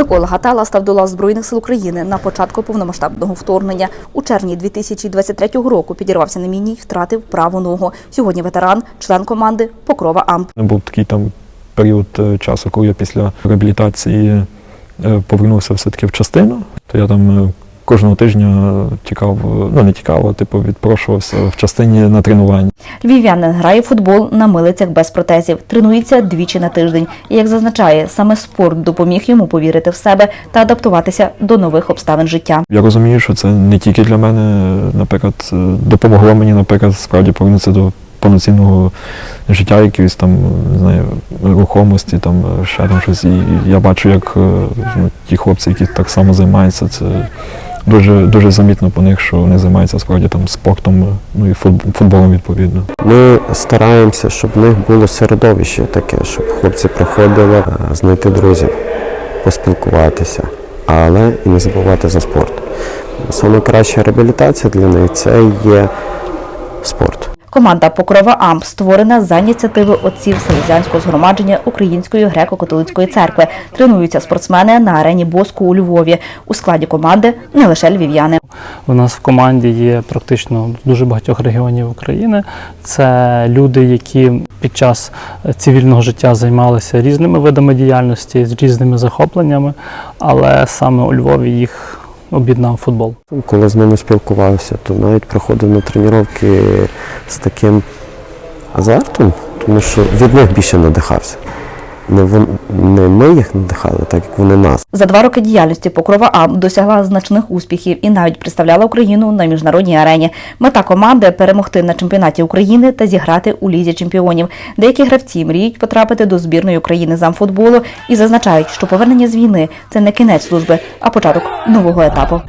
Микола Гатала став до лав Збройних сил України на початку повномасштабного вторгнення. У червні 2023 року підірвався на міні і втратив праву ногу. Сьогодні ветеран, член команди Покрова Амп. Був такий там період е, часу, коли я після реабілітації е, повернувся все-таки в частину, то я там е, кожного тижня тікав, ну не тікав, а типу відпрошувався в частині на тренування. Львів'янин грає в футбол на милицях без протезів, тренується двічі на тиждень. І, як зазначає, саме спорт допоміг йому повірити в себе та адаптуватися до нових обставин життя. Я розумію, що це не тільки для мене, наприклад, е, допомогло мені, наприклад, справді повернутися до повноцінного життя, якоїсь там, не знаю, рухомості, там е, ще там щось. І я бачу, як е, ну, ті хлопці, які так само займаються, це дуже, дуже замітно по них, що вони займаються справді там спортом, ну і футб- футболом відповідно. Ми стараємося, щоб в них було середовище таке, щоб хлопці приходили е, знайти друзів, поспілкуватися, але і не забувати за спорт. Саме краща реабілітація для них це є спорт. Команда Покрова Амп створена за ініціативи отців Селезянського згромадження Української греко-католицької церкви. Тренуються спортсмени на арені Боску у Львові. У складі команди не лише львів'яни. У нас в команді є практично дуже багатьох регіонів України. Це люди, які під час цивільного життя займалися різними видами діяльності, з різними захопленнями, але саме у Львові їх об'єднав футбол. Коли з ними спілкувався, то навіть приходив на тренування з таким азартом, тому що від них більше надихався. Не, вон, не ми їх надихали, так як вони нас. За два роки діяльності Покрова Амп досягла значних успіхів і навіть представляла Україну на міжнародній арені. Мета команди перемогти на чемпіонаті України та зіграти у лізі чемпіонів. Деякі гравці мріють потрапити до збірної України з амфутболу і зазначають, що повернення з війни це не кінець служби, а початок нового етапу.